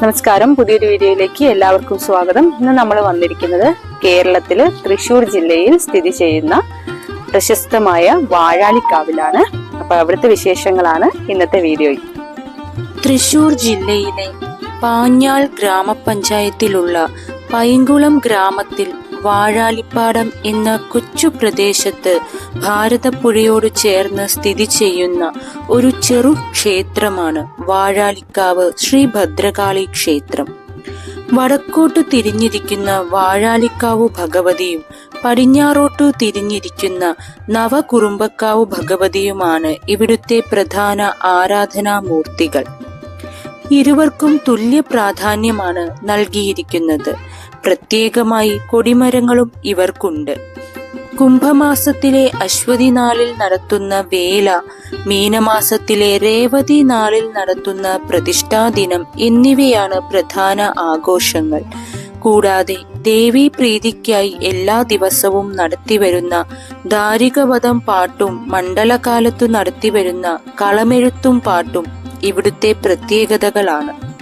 നമസ്കാരം. പുതിയൊരു വീഡിയോയിലേക്ക് എല്ലാവർക്കും സ്വാഗതം. ഇന്ന് നമ്മൾ വന്നിരിക്കുന്നത് കേരളത്തിലെ തൃശൂർ ജില്ലയിൽ സ്ഥിതി ചെയ്യുന്ന പ്രശസ്തമായ വാഴാളിക്കാവിലാണ് അപ്പൊ അവിടുത്തെ വിശേഷങ്ങളാണ് ഇന്നത്തെ വീഡിയോയിൽ. തൃശൂർ ജില്ലയിലെ പാഞ്ഞാൾ ഗ്രാമപഞ്ചായത്തിലുള്ള പൈങ്കുളം ഗ്രാമത്തിൽ വാഴാലിപ്പാടം എന്ന കൊച്ചു പ്രദേശത്ത് ഭാരതപ്പുഴയോട് ചേർന്ന് സ്ഥിതി ചെയ്യുന്ന ഒരു ചെറു ക്ഷേത്രമാണ് വാഴാലിക്കാവ് ശ്രീ ഭദ്രകാളി ക്ഷേത്രം. വടക്കോട്ട് തിരിഞ്ഞിരിക്കുന്ന വാഴാലിക്കാവ് ഭഗവതിയും പടിഞ്ഞാറോട്ടു തിരിഞ്ഞിരിക്കുന്ന നവകുറുമ്പക്കാവ് ഭഗവതിയുമാണ് ഇവിടുത്തെ പ്രധാന ആരാധനാമൂർത്തികൾ. ഇരുവർക്കും തുല്യ പ്രാധാന്യമാണ് നൽകിയിരിക്കുന്നത്. പ്രത്യേകമായി കൊടിമരങ്ങളും ഇവർക്കുണ്ട്. കുംഭമാസത്തിലെ അശ്വതി നാളിൽ നടത്തുന്ന വേല മീനമാസത്തിലെ രേവതി നാളിൽ നടത്തുന്ന പ്രതിഷ്ഠാദിനം എന്നിവയാണ് പ്രധാന ആഘോഷങ്ങൾ. കൂടാതെ ദേവി പ്രീതിക്കായി എല്ലാ ദിവസവും നടത്തിവരുന്ന ദാരികവധം പാട്ടും മണ്ഡലകാലത്തു നടത്തിവരുന്ന കളമെഴുത്തും പാട്ടും ഇവിടുത്തെ പ്രത്യേകതകളാണ്.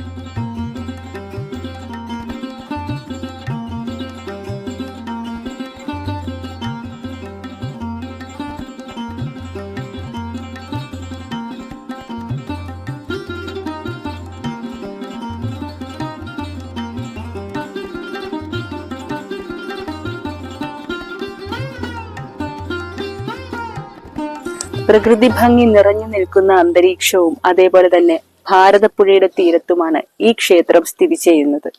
പ്രകൃതി ഭംഗി നിറഞ്ഞു നിൽക്കുന്ന അന്തരീക്ഷവും അതേപോലെ തന്നെ ഭാരതപ്പുഴയുടെ തീരത്തുമാണ് ഈ ക്ഷേത്രം സ്ഥിതി ചെയ്യുന്നത്.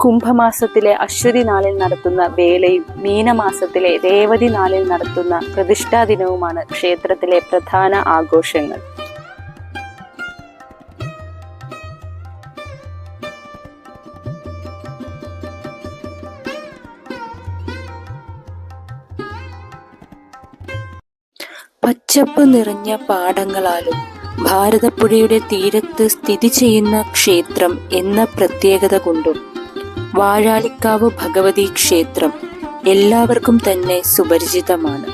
കുംഭമാസത്തിലെ അശ്വതി നാളിൽ നടത്തുന്ന വേലയും മീനമാസത്തിലെ രേവതി നാളിൽ നടത്തുന്ന പ്രതിഷ്ഠാ ദിനവുമാണ് ക്ഷേത്രത്തിലെ പ്രധാന ആഘോഷങ്ങൾ. പച്ചപ്പ് നിറഞ്ഞ പാടങ്ങളാലും ഭാരതപ്പുഴയുടെ തീരത്ത് സ്ഥിതി ചെയ്യുന്ന ക്ഷേത്രം എന്ന പ്രത്യേകത കൊണ്ടും വാഴാലിക്കാവ് ഭഗവതി ക്ഷേത്രം എല്ലാവർക്കും തന്നെ സുപരിചിതമാണ്.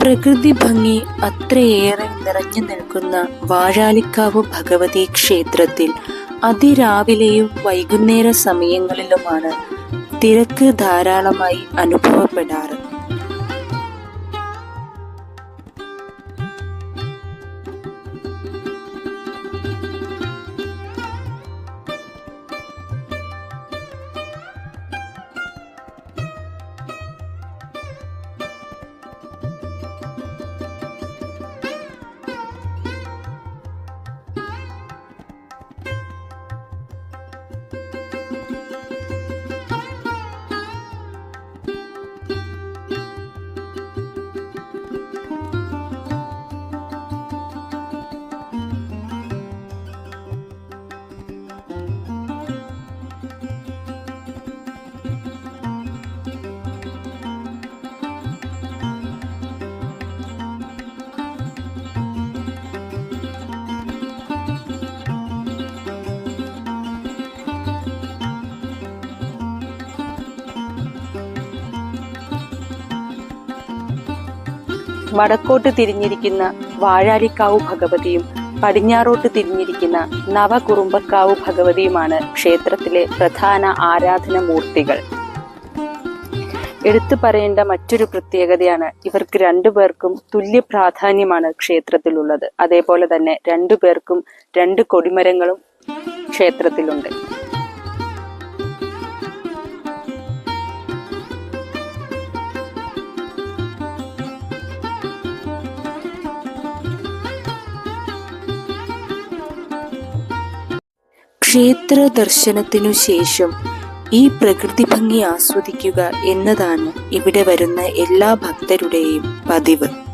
പ്രകൃതി ഭംഗി അത്രയേറെ നിറഞ്ഞു നിൽക്കുന്ന വാഴാലിക്കാവ് ഭഗവതി ക്ഷേത്രത്തിൽ അതിരാവിലെയും വൈകുന്നേര സമയങ്ങളിലുമാണ് തിരക്ക് ധാരാളമായി അനുഭവപ്പെടാറ്. വടക്കോട്ട് തിരിഞ്ഞിരിക്കുന്ന വാഴാലിക്കാവ് ഭഗവതിയും പടിഞ്ഞാറോട്ട് തിരിഞ്ഞിരിക്കുന്ന നവകുറുമ്പക്കാവ് ഭഗവതിയുമാണ് ക്ഷേത്രത്തിലെ പ്രധാന ആരാധന മൂർത്തികൾ. എടുത്തു പറയേണ്ട മറ്റൊരു പ്രത്യേകതയാണ് ഇവർക്ക് രണ്ടുപേർക്കും തുല്യ പ്രാധാന്യമാണ് ക്ഷേത്രത്തിലുള്ളത്. അതേപോലെ തന്നെ രണ്ടുപേർക്കും രണ്ട് കൊടിമരങ്ങളും ക്ഷേത്രത്തിലുണ്ട്. ക്ഷേത്ര ദർശനത്തിനു ശേഷം ഈ പ്രകൃതി ഭംഗി ആസ്വദിക്കുക എന്നതാണ് ഇവിടെ വരുന്ന എല്ലാ ഭക്തരുടെയും പതിവ്.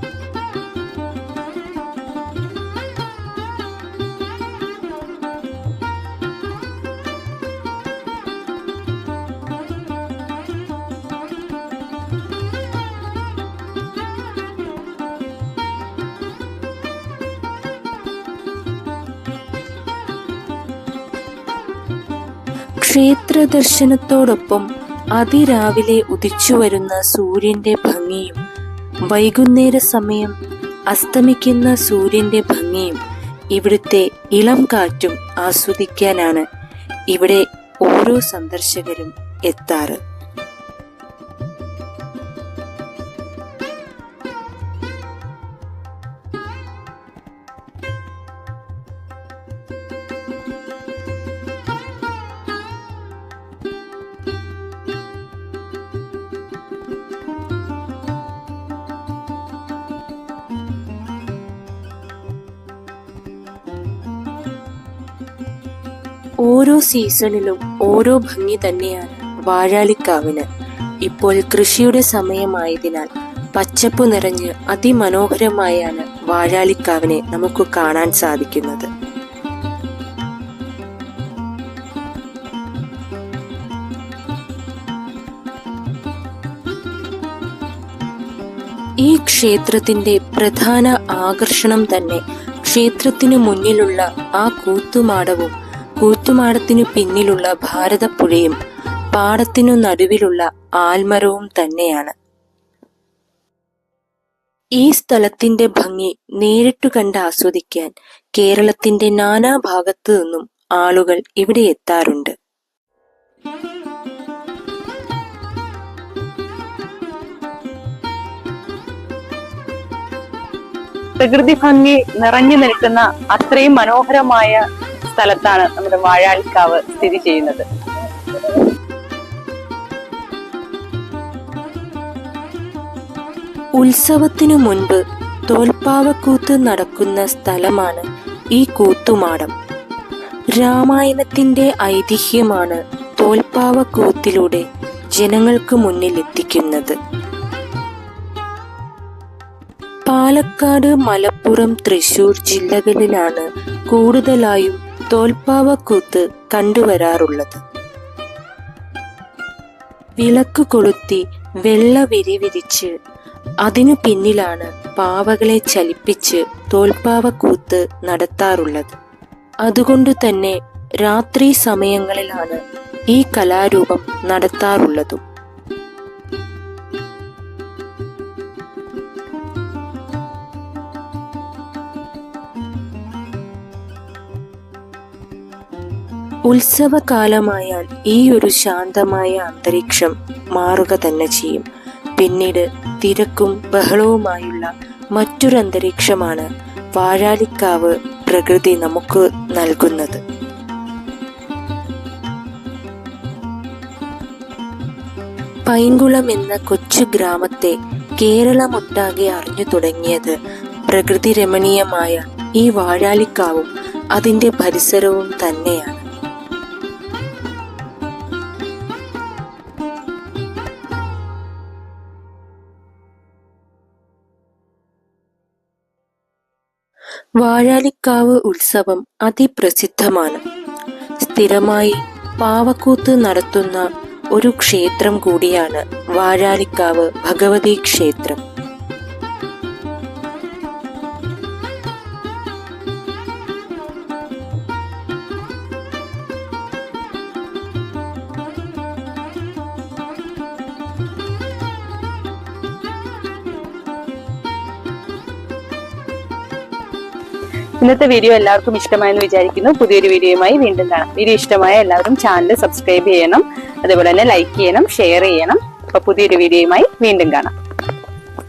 ക്ഷേത്ര ദർശനത്തോടൊപ്പം അതിരാവിലെ ഉദിച്ചുവരുന്ന സൂര്യന്റെ ഭംഗിയും വൈകുന്നേര സമയം അസ്തമിക്കുന്ന സൂര്യന്റെ ഭംഗിയും ഇവിടുത്തെ ഇളം കാറ്റും ആസ്വദിക്കാനാണ് ഇവിടെ ഓരോ സന്ദർശകരും എത്താറ്. ഓരോ സീസണിലും ഓരോ ഭംഗി തന്നെയാണ് വാഴാലിക്കാവിന്. ഇപ്പോൾ കൃഷിയുടെ സമയമായതിനാൽ പച്ചപ്പ് നിറഞ്ഞ് അതിമനോഹരമായാണ് വാഴാലിക്കാവിനെ നമുക്ക് കാണാൻ സാധിക്കുന്നത്. ഈ ക്ഷേത്രത്തിന്റെ പ്രധാന ആകർഷണം തന്നെ ക്ഷേത്രത്തിനു മുന്നിലുള്ള ആ കൂത്തുമാടവും കൂത്തുമാടത്തിനു പിന്നിലുള്ള ഭാരതപ്പുഴയും പാടത്തിനു നടുവിലുള്ള ആൽമരവും തന്നെയാണ്. ഈ സ്ഥലത്തിന്റെ ഭംഗി നേരിട്ടു കണ്ട് ആസ്വദിക്കാൻ കേരളത്തിന്റെ നാനാഭാഗത്തു നിന്നും ആളുകൾ ഇവിടെ എത്താറുണ്ട്. പ്രകൃതി ഭംഗി നിറഞ്ഞു നിൽക്കുന്ന അത്രയും മനോഹരമായ സ്ഥലത്താണ് നമ്മുടെ വാഴാൽക്കാവ് സ്ഥിതി ചെയ്യുന്നത്. ഉത്സവത്തിനു മുൻപ് തോൽപ്പാവക്കൂത്ത് നടക്കുന്ന സ്ഥലമാണ് ഈ കൂത്തുമാടം. രാമായണത്തിന്റെ ഐതിഹ്യമാണ് തോൽപ്പാവക്കൂത്തിലൂടെ ജനങ്ങൾക്ക് മുന്നിൽ എത്തിക്കുന്നത് പാലക്കാട് മലപ്പുറം തൃശൂർ ജില്ലകളിലാണ് കൂടുതലായും തോൽപ്പാവക്കൂത്ത് കണ്ടുവരാറുള്ളത്. വിളക്ക് കൊളുത്തി വെള്ള വിരി വിരിച്ച് അതിനു പിന്നിലാണ് പാവകളെ ചലിപ്പിച്ച് തോൽപ്പാവക്കൂത്ത് നടത്താറുള്ളത്. അതുകൊണ്ട് തന്നെ രാത്രി സമയങ്ങളിലാണ് ഈ കലാരൂപം നടത്താറുള്ളതും. ഉത്സവകാലമായാൽ ഈ ഒരു ശാന്തമായ അന്തരീക്ഷം മാറുക തന്നെ ചെയ്യും. പിന്നീട് തിരക്കും ബഹളവുമായുള്ള മറ്റൊരു അന്തരീക്ഷമാണ് വാഴാലിക്കാവ് പ്രകൃതി നമുക്ക് നൽകുന്നത്. പൈങ്കുളം എന്ന കൊച്ചു ഗ്രാമത്തെ കേരളമൊട്ടാകെ അറിഞ്ഞു തുടങ്ങിയത് പ്രകൃതി രമണീയമായ ഈ വാഴാലിക്കാവും അതിന്റെ പരിസരവും തന്നെയാണ്. വാഴാലിക്കാവ് ഉത്സവം അതിപ്രസിദ്ധമാണ്. സ്ഥിരമായി പാവക്കൂത്ത് നടത്തുന്ന ഒരു ക്ഷേത്രം കൂടിയാണ് വാഴാലിക്കാവ് ഭഗവതി ക്ഷേത്രം. ഇന്നത്തെ വീഡിയോ എല്ലാവർക്കും ഇഷ്ടമായെന്ന് വിചാരിക്കുന്നു. പുതിയൊരു വീഡിയോയുമായി വീണ്ടും കാണാം. വീഡിയോ ഇഷ്ടമായ എല്ലാവരും ചാനൽ സബ്സ്ക്രൈബ് ചെയ്യണം. അതുപോലെ തന്നെ ലൈക്ക് ചെയ്യണം ഷെയർ ചെയ്യണം. അപ്പൊ പുതിയൊരു വീഡിയോയുമായി വീണ്ടും കാണാം.